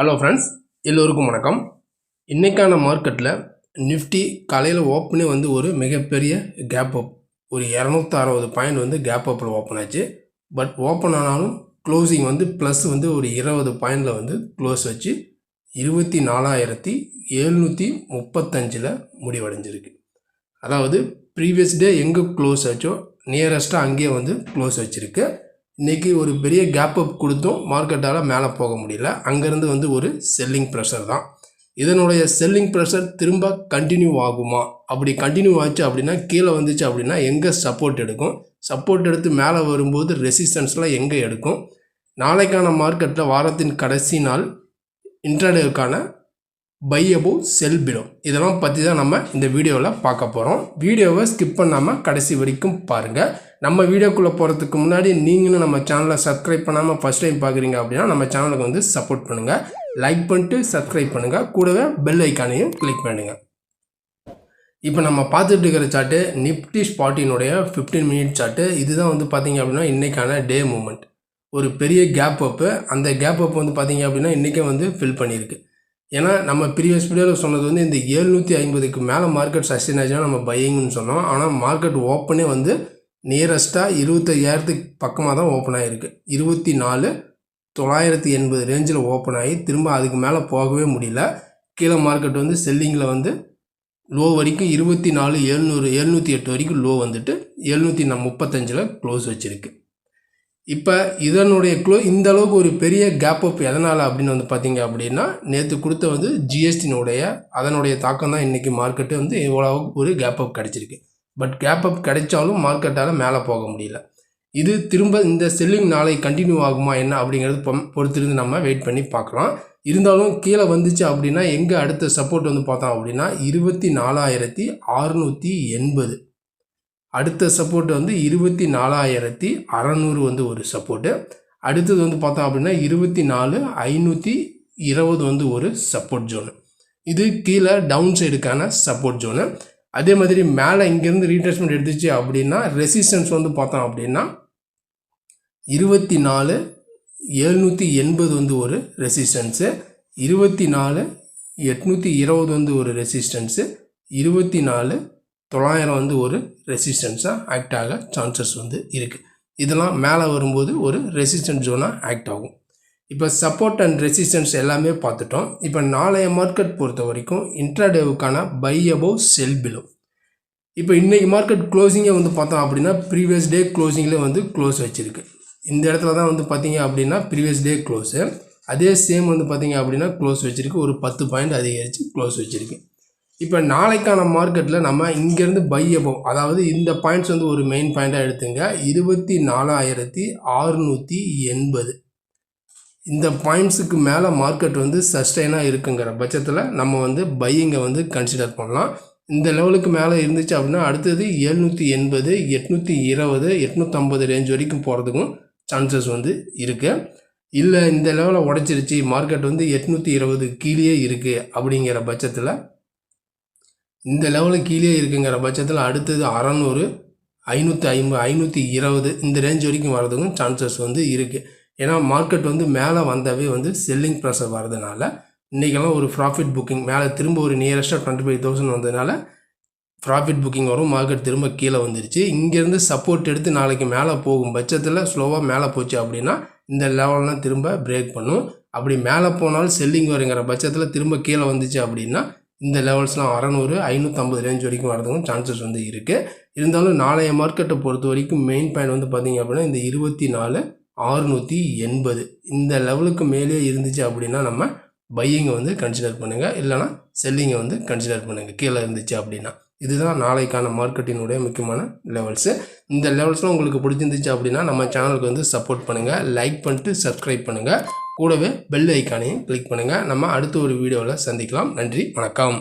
Hello friends எல்லோருக்கும் வணக்கம். இன்றைக்கான மார்க்கெட்டில் நிஃப்டி காலையில் ஓப்பனே வந்து ஒரு மிகப்பெரிய கேப் அப் ஒரு இரநூத்தி அறுபது பாயிண்ட் வந்து கேப் அப்பில் ஓப்பன் ஆச்சு. பட் ஓப்பன் ஆனாலும் க்ளோசிங் வந்து ப்ளஸ் வந்து ஒரு இருபது பாயிண்டில் வந்து க்ளோஸ் வச்சு இருபத்தி நாலாயிரத்தி எழுநூற்றி முப்பத்தஞ்சில் முடிவடைஞ்சிருக்கு. அதாவது ப்ரீவியஸ் டே எங்கே க்ளோஸ் ஆச்சோ நியரஸ்ட்டாக அங்கேயே வந்து க்ளோஸ் வச்சுருக்கு. இன்றைக்கி ஒரு பெரிய கேப் அப் கொடுத்தும் மார்க்கெட்டால் மேலே போக முடியல. அங்கேருந்து வந்து ஒரு செல்லிங் ப்ரெஷர் தான். இதனுடைய செல்லிங் ப்ரெஷர் திரும்ப கண்டினியூ ஆகுமா? அப்படி கண்டினியூ ஆச்சு அப்படின்னா கீழே வந்துச்சு அப்படின்னா எங்கே சப்போர்ட் எடுக்கும்? சப்போர்ட் எடுத்து மேலே வரும்போது ரெசிஸ்டன்ஸ்லாம் எங்கே எடுக்கும்? நாளைக்கான மார்க்கெட்டில் வாரத்தின் கடைசி நாள் இன்ட்ராடேவுக்கான பை அபோவ் செல் பிலோ இதெல்லாம் பற்றி தான் நம்ம இந்த வீடியோவில் பார்க்க போகிறோம் வீடியோவை ஸ்கிப் பண்ணாமல் கடைசி வரைக்கும் பாருங்கள் நம்ம வீடியோக்குள்ளே போகிறதுக்கு முன்னாடி நீங்களும் நம்ம சேனலை சப்ஸ்கிரைப் பண்ணாமல் ஃபஸ்ட் டைம் பார்க்குறீங்க அப்படின்னா நம்ம சேனலுக்கு வந்து சப்போர்ட் பண்ணுங்கள் லைக் பண்ணிட்டு சப்ஸ்கிரைப் பண்ணுங்கள் கூடவே பெல் ஐக்கானையும் கிளிக் பண்ணுங்கள் இப்போ நம்ம பார்த்துட்டு இருக்கிற சார்ட்டு நிப்டி ஸ்பாட்டினுடைய ஃபிஃப்டீன் மினிட் சார்ட்டு இதுதான் வந்து பார்த்தீங்க அப்படின்னா இன்றைக்கான டே மூமெண்ட் ஒரு பெரிய கேப் அப்பு அந்த கேப் அப் வந்து பார்த்தீங்க அப்படின்னா இன்றைக்கே வந்து ஃபில் பண்ணியிருக்கு. ஏன்னா நம்ம ப்ரீவியஸ் வீடியோவில் சொன்னது வந்து இந்த ஏழ்நூற்றி ஐம்பதுக்கு மேலே மார்க்கெட் சஸ்டெயின் ஆச்சுன்னா நம்ம பையிங்னு சொன்னோம். ஆனால் மார்க்கெட் ஓப்பனே வந்து நியரஸ்ட்டாக இருபத்தையாயிரத்துக்கு பக்கமாக தான் ஓப்பன் ஆகிருக்கு இருபத்தி நாலு தொள்ளாயிரத்தி எண்பது ரேஞ்சில் ஓப்பன் ஆகி திரும்ப அதுக்கு மேலே போகவே முடியல. கீழே மார்க்கெட் வந்து செல்லிங்கில் வந்து லோ வரைக்கும் இருபத்தி நாலு எழுநூறு எழுநூற்றி எட்டு வரைக்கும் லோ வந்துட்டு எழுநூற்றி முப்பத்தஞ்சில் க்ளோஸ் வச்சுருக்கு. இப்போ இதனுடைய க்ளோ இந்த அளவுக்கு ஒரு பெரிய கேப் அப் எதனால் அப்படின்னு வந்து பார்த்தீங்க அப்படின்னா நேற்று கொடுத்த வந்து ஜிஎஸ்டினுடைய அதனுடைய தாக்கம் தான் இன்றைக்கி மார்க்கெட்டு வந்து இவ்வளவுக்கு ஒரு கேப் அப் கிடச்சிருக்கு. பட் கேப் அப் கிடைச்சாலும் மார்க்கெட்டால் மேலே போக முடியல. இது திரும்ப இந்த செல்லிங் நாளை கண்டினியூ ஆகுமா என்ன அப்படிங்கிறது பொறுத்திருந்து நம்ம வெயிட் பண்ணி பார்க்கலாம் இருந்தாலும் கீழே வந்துச்சு அப்படின்னா எங்கே அடுத்த சப்போர்ட் வந்து பார்த்தோம் அப்படின்னா இருபத்தி நாலாயிரத்தி அறுநூற்றி எண்பது. அடுத்த சப்போர்ட் வந்து இருபத்தி நாலாயிரத்தி அறநூறு வந்து ஒரு சப்போர்ட்டு அடுத்தது வந்து பார்த்தோம் அப்படின்னா இருபத்தி நாலு ஐநூற்றி இருபது வந்து ஒரு சப்போர்ட் ஜோனு இது கீழே டவுன் சைடுக்கான சப்போர்ட் ஜோனு அதே மாதிரி மேலே இங்கேருந்து ரீட்ரெஸ்மெண்ட் எடுத்துச்சு அப்படின்னா ரெசிஸ்டன்ஸ் வந்து பார்த்தோம் அப்படின்னா இருபத்தி நாலு எழுநூற்றி எண்பது வந்து ஒரு ரெசிஸ்டன்ஸு இருபத்தி நாலு எட்நூற்றி இருபது வந்து ஒரு ரெசிஸ்டன்ஸு இருபத்தி நாலு தொள்ளாயிரம் வந்து ஒரு ரெசிஸ்டன்ஸாக ஆக்ட் ஆக சான்சஸ் வந்து இருக்குது இதெல்லாம் மேலே வரும்போது ஒரு ரெசிஸ்டன்ஸ் ஜோனாக ஆக்ட் ஆகும். இப்போ சப்போர்ட் அண்ட் ரெசிஸ்டன்ஸ் எல்லாமே பார்த்துட்டோம். இப்போ நாளைய மார்க்கெட் பொறுத்த வரைக்கும் இன்ட்ராடேவுக்கான பை அபோவ் செல் பிலோ இப்போ இன்றைக்கி மார்க்கெட் க்ளோசிங்கே வந்து பார்த்தோம் அப்படின்னா ப்ரீவியஸ் டே க்ளோசிங்கில் வந்து க்ளோஸ் வச்சுருக்கு. இந்த இடத்துல தான் வந்து பார்த்தீங்க அப்படின்னா ப்ரீவியஸ் டே க்ளோஸு அதே சேம் வந்து பார்த்தீங்க அப்படின்னா க்ளோஸ் வச்சுருக்கு. ஒரு பத்து பாயிண்ட் அதிகரித்து க்ளோஸ் வச்சுருக்கு. இப்போ நாளைக்கான மார்க்கெட்டில் நம்ம இங்கேருந்து பை அபவ் அதாவது இந்த பாயிண்ட்ஸ் வந்து ஒரு மெயின் பாயிண்ட்டாக எடுத்துங்க. இருபத்தி நாலாயிரத்தி ஆறுநூற்றி எண்பது. இந்த பாயிண்ட்ஸுக்கு மேலே மார்க்கெட் வந்து சஸ்டைனாக இருக்குங்கிற பட்சத்தில் நம்ம வந்து பையிங்கை வந்து கன்சிடர் பண்ணலாம். இந்த லெவலுக்கு மேலே இருந்துச்சு அப்படின்னா அடுத்தது எழுநூற்றி எண்பது எட்நூற்றி இருபது எட்நூற்றம்பது ரேஞ்ச் வரைக்கும் போகிறதுக்கும் சான்சஸ் வந்து இருக்குது இல்லை இந்த லெவலை உடச்சிருச்சு மார்க்கெட் வந்து எட்நூற்றி இருபது கீழே இருக்குது அப்படிங்கிற பட்சத்தில் இந்த லெவலுக்கு கீழே இருக்குங்கிற பட்சத்தில் அடுத்தது அறநூறு ஐநூற்றி ஐம்பது ஐநூற்றி இருபது இந்த ரேஞ்ச் வரைக்கும் வர்றதுக்கும் சான்சஸ் வந்து இருக்குது ஏன்னா மார்க்கெட் வந்து மேலே வந்தாவே வந்து செல்லிங் ப்ரெஷர் வர்றதுனால இன்றைக்கெல்லாம் ஒரு ப்ராஃபிட் புக்கிங் மேலே திரும்ப ஒரு நியரஸ்ட்டாக டுவெண்ட்டி ஃபைவ் தௌசண்ட் வந்ததுனால ப்ராஃபிட் புக்கிங் வரும் மார்க்கெட் திரும்ப கீழே வந்துருச்சு. இங்கேருந்து சப்போர்ட் எடுத்து நாளைக்கு மேலே போகும் பட்சத்தில் ஸ்லோவாக மேலே போச்சு அப்படின்னா இந்த லெவல்லாம் திரும்ப பிரேக் பண்ணும். அப்படி மேலே போனாலும் செல்லிங் வருங்கிற பட்சத்தில் திரும்ப கீழே வந்துச்சு அப்படின்னா இந்த லெவல்ஸ்லாம் அறநூறு ஐநூற்றம்பது ரேஞ்ச் வரைக்கும் வரதுக்கும் சான்சஸ் வந்து இருக்குது இருந்தாலும் நாளைய மார்க்கெட்டை பொறுத்த வரைக்கும் மெயின் பாயிண்ட் வந்து பார்த்திங்க அப்படின்னா இந்த இருபத்தி நாலு ஆறுநூற்றி எண்பது. இந்த லெவலுக்கு மேலே இருந்துச்சு அப்படின்னா நம்ம பையிங்கை வந்து கன்சிடர் பண்ணுங்கள் இல்லைனா செல்லிங்கை வந்து கன்சிடர் பண்ணுங்கள் கீழே இருந்துச்சு அப்படின்னா. இதுதான் நாளைக்கான மார்க்கெட்டினுடைய முக்கியமான லெவல்ஸு இந்த லெவல்ஸ்லாம் உங்களுக்கு பிடிச்சிருந்துச்சு அப்படின்னா நம்ம சேனலுக்கு வந்து சப்போர்ட் பண்ணுங்கள் லைக் பண்ணிட்டு சப்ஸ்கிரைப் பண்ணுங்கள் கூடவே பெல் ஐக்கானையும் கிளிக் பண்ணுங்கள் நம்ம அடுத்த ஒரு வீடியோவில் சந்திக்கலாம். நன்றி வணக்கம்.